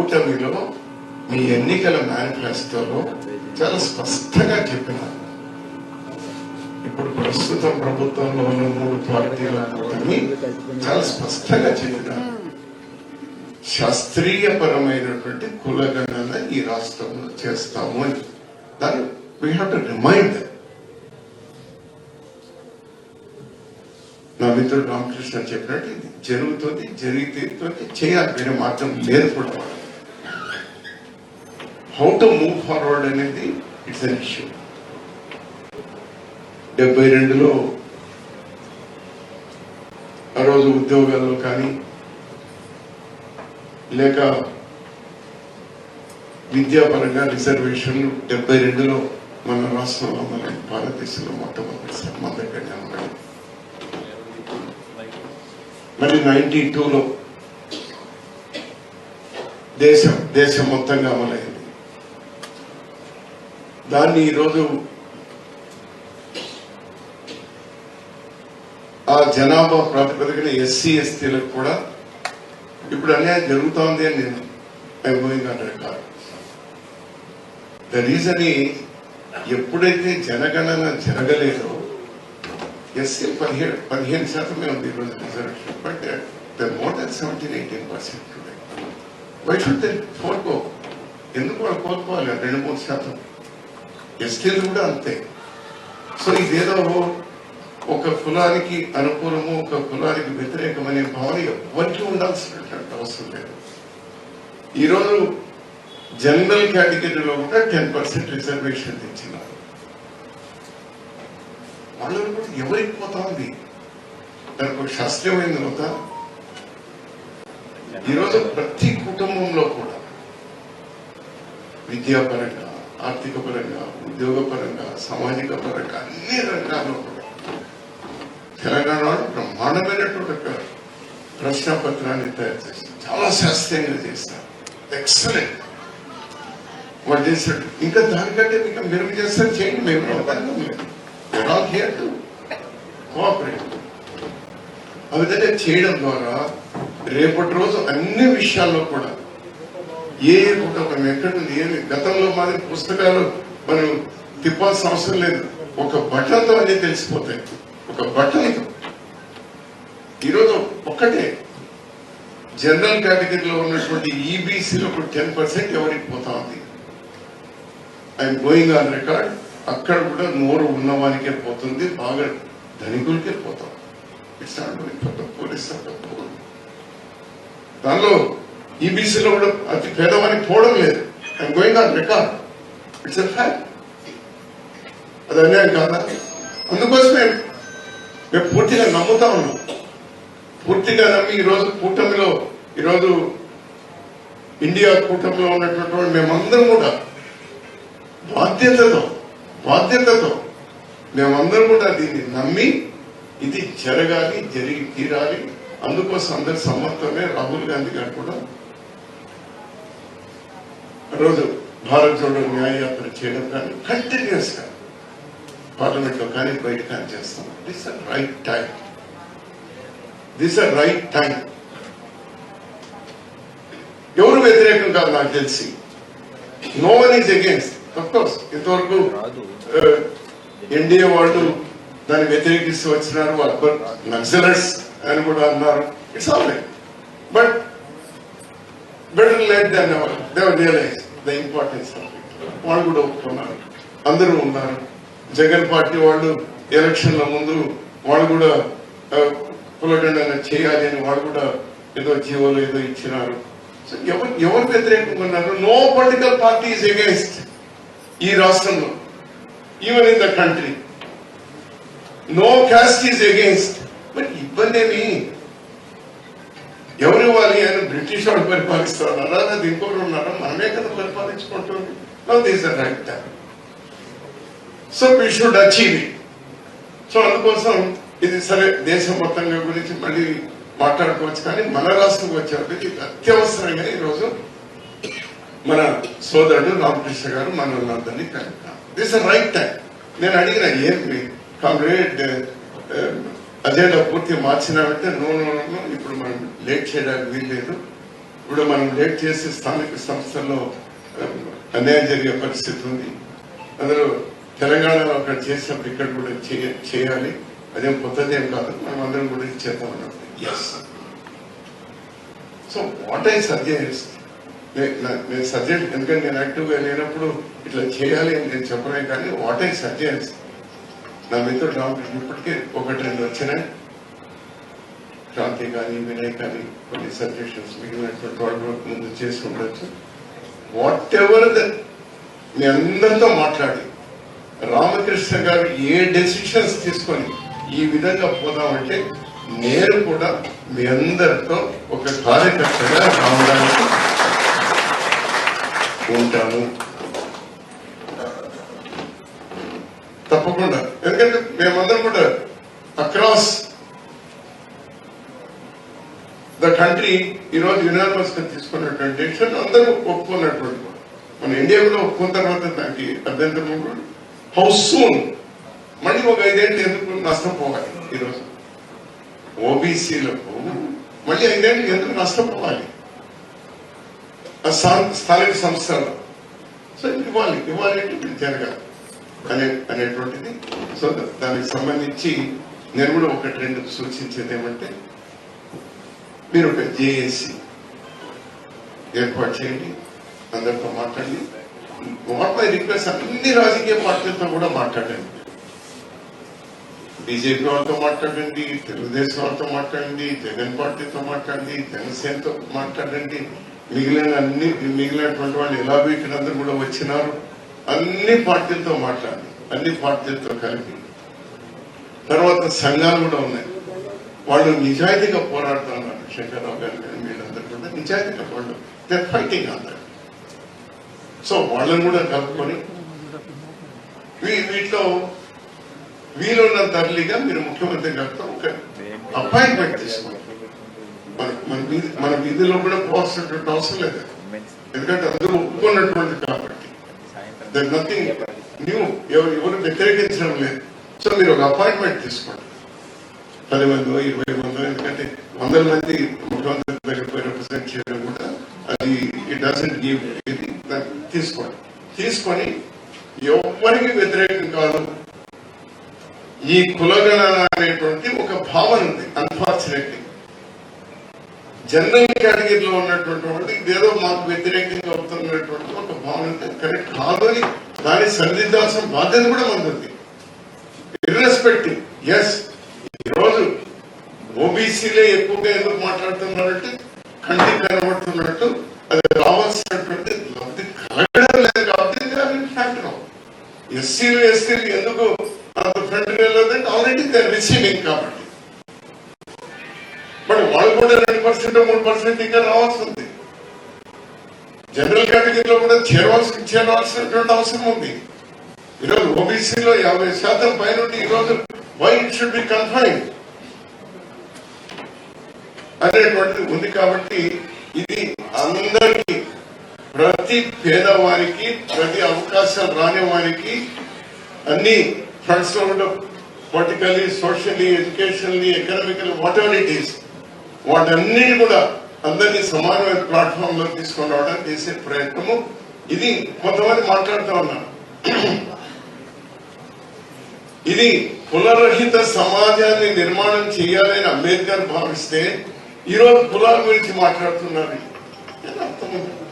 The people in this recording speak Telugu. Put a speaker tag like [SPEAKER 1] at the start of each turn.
[SPEAKER 1] కూటమిలో మీ ఎన్నికల మేనిఫెస్టోలో చాలా స్పష్టంగా చెప్పినారు. ఇప్పుడు ప్రస్తుతం ప్రభుత్వంలో ఉన్న మూడు పార్టీల కూటమి చాలా స్పష్టంగా చెప్పినారు. శాస్త్రీయపరమైనటువంటి కులగణన ఈ రాష్ట్రంలో చేస్తాము అని. దాన్ని వీ హ్యావ్ టు రిమైండ్ నా మిత్రుడు రామకృష్ణ చెప్పినట్టు ఇది జరుగుతుంది జరిగితే చేయాలి. వేరే మార్గం లేదు కూడా. హౌ టు మూవ్ ఫార్వర్డ్ అనేది ఇట్స్ అన్ ఇష్యూ డెబ్బై రెండులో ఆ రోజు ఉద్యోగాల్లో కానీ లేక విద్యాపరంగా రిజర్వేషన్లు డెబ్బై రెండులో మన రాష్ట్రంలో మన భారతదేశంలో మొట్టమొదటిసారి మన దగ్గరనే ఉన్నాయి మరి నైన్టీ టూలో దేశం దేశం మొత్తంగా అమలైంది. దాన్ని ఈరోజు ఆ జనాభా ప్రాతిపదికన ఎస్సీ ఎస్టీలకు కూడా ఇప్పుడు అన్యాయం జరుగుతోంది అని నేను అనుభవంగా అంటారు కాదు. ద రీజన్ ఎప్పుడైతే జనగణన జరగలేదో ఎస్సీ పదిహేడు పదిహేను శాతమే ఉంది ఈరోజు reservation but the more then seventeen eighteen percent today. Why should they కోరుకో ఎందుకు వాళ్ళు కోరుకోవాలి రెండు మూడు శాతం ఎస్టీలు కూడా అంతే. సో ఇదేదో ఒక కులానికి అనుకూలము ఒక కులానికి వ్యతిరేకమనే భావన ఎవరికి ఉండాల్సినటువంటి అవసరం లేదు. ఈరోజు జనరల్ కేటగిరీలో కూడా టెన్ పర్సెంట్ రిజర్వేషన్ తెచ్చినారు. వాళ్ళని కూడా ఎవరికి పోతా ఉంది దానికి ఒక శాస్త్రీయమైన పోతా ఈరోజు ప్రతి కుటుంబంలో కూడా విద్యాపరంగా ఆర్థిక పరంగా ఉద్యోగ పరంగా సామాజిక పరంగా అన్ని రంగాల్లో తెలంగాణలో తెలంగాణ బ్రహ్మాండమైనటువంటి ఒక ప్రశ్న పత్రాన్ని తయారు చేస్తారు చాలా శాస్త్రీయంగా చేస్తారు. ఎక్సలెంట్ వాళ్ళు చేశాడు. ఇంకా దానికంటే ఇంకా మెరుగు చేస్తారు చేయండి మేము ఆల్ హియర్ టు కోఆపరేట్ ఆ విధంగా చేయడం ద్వారా రేపటి రోజు అన్ని విషయాల్లో కూడా ఏ ఏ కూడా ఏమి? గతంలో మాది పుస్తకాలు మనం తిప్పాల్సిన అవసరం లేదు. ఒక బటన్తో అన్ని తెలిసిపోతాయి. ఒక బటన్ ఈరోజు ఒక్కటే. జనరల్ కేటగిరీలో ఉన్నటువంటి ఈబీసీలో ఒక టెన్ పర్సెంట్ ఎవరికి పోతా ఉంది? ఐఎమ్ గోయింగ్ ఆన్ రికార్డ్ అక్కడ కూడా నోరు ఉన్నవానికే పోతుంది. బాగా ధనికులకే పోతాం. It's not going for the police దానిలో ఈబీసీలో కూడా అతి పేదవానికి పోవడం లేదు. I'm going on record it's a fact అది అన్యాయం కాదా? అందుకోసమే మేము పూర్తిగా నమ్ముతా ఉన్నాం. పూర్తిగా నమ్మి ఈరోజు కూటమిలో ఈరోజు ఇండియా కూటమిలో ఉన్నటువంటి మేమందరం కూడా బాధ్యతతో బాధ్యతతో మేమందరం కూడా దీన్ని నమ్మి ఇది జరగాలి జరిగి తీరాలి. అందుకోసం అందరి సమర్థమే రాహుల్ గాంధీ గారు కూడా రోజు భారత్ జోడో న్యాయయాత్ర చేయడం కానీ కంటిన్యూస్గా పార్లమెంట్లో కానీ బయట కానీ చేస్తాం. This a right time this a right time ఎవరు వ్యతిరేకం కాదు నాకు తెలిసి. No one is against course ఇంతవరకు ఎన్డీఏ వాళ్ళు దాన్ని వ్యతిరేకిస్తూ వచ్చినారు. అక్బర్ నక్సలర్స్ అని కూడా అన్నారు. It's all but better late than never realize the importance వాళ్ళు కూడా ఒప్పుకున్నారు. అందరూ ఉన్నారు. జగన్ పార్టీ వాళ్ళు ఎలక్షన్ల ముందు వాళ్ళు కూడా కులగండన చేయాలి అని వాళ్ళు కూడా ఏదో జీవోలు ఏదో ఇచ్చినారు. సో ఎవరు ఎవరు వ్యతిరేకంగా ఉన్నారు? No political party is against ఈ రాష్ట్రంలో. Even in the country no caste is against మరి ఇబ్బంది ఏమి? ఎవరు ఇవ్వాలి అని బ్రిటిష్ వాళ్ళు పరిపాలిస్తున్నారా లేదా ఇంకోటి ఉన్నారా? మనమే కదా పరిపాలించుకుంటుంది. No this the right time so we should achieve so అందుకోసం ఇది సరే దేశం మొత్తంగా గురించి మళ్ళీ మాట్లాడుకోవచ్చు కానీ మన రాష్ట్రంకి వచ్చేప్పటికి ఇది అత్యవసరంగా ఈరోజు మన సోదరుడు రామకృష్ణ గారు మనల్ని అందరినీ కలిపారు దిస్ రైట్ టైం నేను అడిగిన ఏంటి కామ్రేడ్ అజెండా పూర్తి మార్చినామంటే నో నో నో ఇప్పుడు మనం లేట్ చేయడానికి వీల్లేదు. ఇప్పుడు మనం లేట్ చేసే స్థానిక సంస్థల్లో అన్యాయం జరిగే పరిస్థితి ఉంది. అందులో తెలంగాణలో అక్కడ చేసినప్పుడు ఇక్కడ కూడా చేయ- చేయాలి. అదేం కొత్తది ఏం కాదు. మనం అందరం కూడా చేద్దాం yes so what I suggest నేను సజెస్ట్ ఎందుకంటే నేను యాక్టివ్గా లేనప్పుడు ఇట్లా చేయాలి అని నేను చెప్పలేను కానీ వాట్ ఐ సజెస్ట్ నా మిత్రుడు రామకృష్ణ ఇప్పటికే ఒకటి రెండు వచ్చినాయి. శాంతి కానీ వినయ్ కానీ కొన్ని సజెషన్స్ మిగిలినటువంటి వాళ్ళు ముందు చేసి వాట్ ఎవర్ ద మీ అందరితో మాట్లాడి. రామకృష్ణ గారు ఏ డెసిషన్స్ తీసుకొని ఈ విధంగా పోదామంటే నేను కూడా మీ అందరితో ఒక కార్యకర్తగా రావడానికి ఉంటాను. తప్పకుండా. ఎందుకంటే మేమందరం కూడా అక్రాస్ ద కంట్రీ ఈరోజు యునానిమస్గా తీసుకున్నటువంటి డెసిషన్ అందరూ ఒప్పుకున్నటువంటి మన ఇండియా కూడా ఒప్పుకున్న తర్వాత దానికి అభ్యంతరం ఉండదు హౌ సూన్ మళ్ళీ ఒక ఐదేళ్ళు ఎందుకు నష్టపోవాలి ఈరోజు ఓబీసీలకు మళ్ళీ ఐదేళ్ళు ఎందుకు నష్టపోవాలి ఆ స్థా- స్థానిక సంస్థలు. సో ఇవ్వాలి ఇవ్వాలి అంటే ఇది జరగాలి. అనే అనేటువంటిది. సో దానికి సంబంధించి నేను కూడా ఒకటి రెండు సూచించేది ఏమంటే మీరు ఒక జేఏసీ ఏర్పాటు చేయండి అందరితో మాట్లాడి వాట్ మై రిక్వెస్ట్ అన్ని రాజకీయ పార్టీలతో కూడా మాట్లాడండి. బీజేపీ వాళ్ళతో మాట్లాడండి తెలుగుదేశం వాళ్ళతో మాట్లాడండి జగన్ పార్టీతో మాట్లాడండి జనసేనతో మాట్లాడండి. మిగిలిన అన్ని మిగిలినటువంటి వాళ్ళు ఎలా వీటినందరూ కూడా వచ్చినారు. అన్ని పార్టీలతో మాట్లాడి అన్ని పార్టీలతో కలిపి. తర్వాత సంఘాలు కూడా ఉన్నాయి. వాళ్ళు నిజాయితీగా పోరాడుతున్నారు. శంకర్రావు గారు కానీ వీళ్ళందరూ కూడా నిజాయితీగా వాళ్ళు. దే ఫైటింగ్ అందరు సో వాళ్ళని కూడా కలుపుకొని వీటిలో వీలున్న తరలిగా మీరు ముఖ్యమంత్రి గారితో ఒక అపాయింట్మెంట్ తీసుకోండి. మన విధిలో వీధిలో కూడా పోవాల్సినటువంటి అవసరం లేదు. ఎందుకంటే అందరూ ఒప్పుకున్నటువంటి కాబట్టి. దర్ నథింగ్ న్యూ ఎవరు ఎవరు వ్యతిరేకించడం లేదు సో మీరు ఒక అపాయింట్మెంట్ తీసుకోండి. పది మందో ఇరవై మందో ఎందుకంటే వందల మంది ముఖ్యమంత్రి దగ్గర పోయి రిప్రజెంట్ చేయడం కూడా అది ఇట్ డజంట్ గివ్ ఇది తీసుకోండి. తీసుకొని ఎవరికి వ్యతిరేకం కాదు ఈ కులగణన అనేటువంటి ఒక భావన ఉంది. అన్ఫార్చునేట్లీ జనరల్ కేటగిరీలో ఉన్నటువంటి వాళ్ళు ఇదేదో మాకు వ్యతిరేకంగా అవుతున్నటువంటి ఒక భావన కరెక్ట్ కాదు అని దాన్ని సరిదిద్దాల్సిన బాధ్యత కూడా మనది ఇర్రెస్పెక్టివ్ ఎస్ ఈరోజు ఓబీసీలే ఎక్కువగా ఎందుకు మాట్లాడుతున్నారంటే కంటి కనబడుతున్నట్టు అది రావాల్సినటువంటి లబ్ధి కలగడం లేదు కాబట్టి ఫ్యాక్టర్ ఎస్సీలు ఎస్సీలు ఎందుకు అంత ఫ్రంట్ లేదంటే ఆల్రెడీ దే రిసీవింగ్ కాబట్టి. పర్సెంట్ మూడు పర్సెంట్ ఇంకా రావాల్సి ఉంది జనరల్ కేటగిరీలో కూడా చేరవలసి చేరవలసినటువంటి అవసరం ఉంది. ఈరోజు ఓబీసీలో యాభై శాతం పైన ఈరోజు why it should be confine అనేటువంటిది ఉంది కాబట్టి ఇది అందరికీ ప్రతి పేదవారికి ప్రతి అవకాశాలు రాని వారికి అన్ని ఫ్రంట్స్లో కూడా politically socially educationally economical whatever it is వాటన్నిటి కూడా అందరినీ సమానమైన ప్లాట్ఫామ్లో తీసుకొని రావడానికి చేసే ప్రయత్నము. ఇది కొంతమంది మాట్లాడుతూ ఉన్నారు. ఇది కులరహిత సమాజాన్ని నిర్మాణం చేయాలని అంబేద్కర్ భావిస్తే ఈరోజు కులాల గురించి మాట్లాడుతున్నారు. అర్థమవుతుంది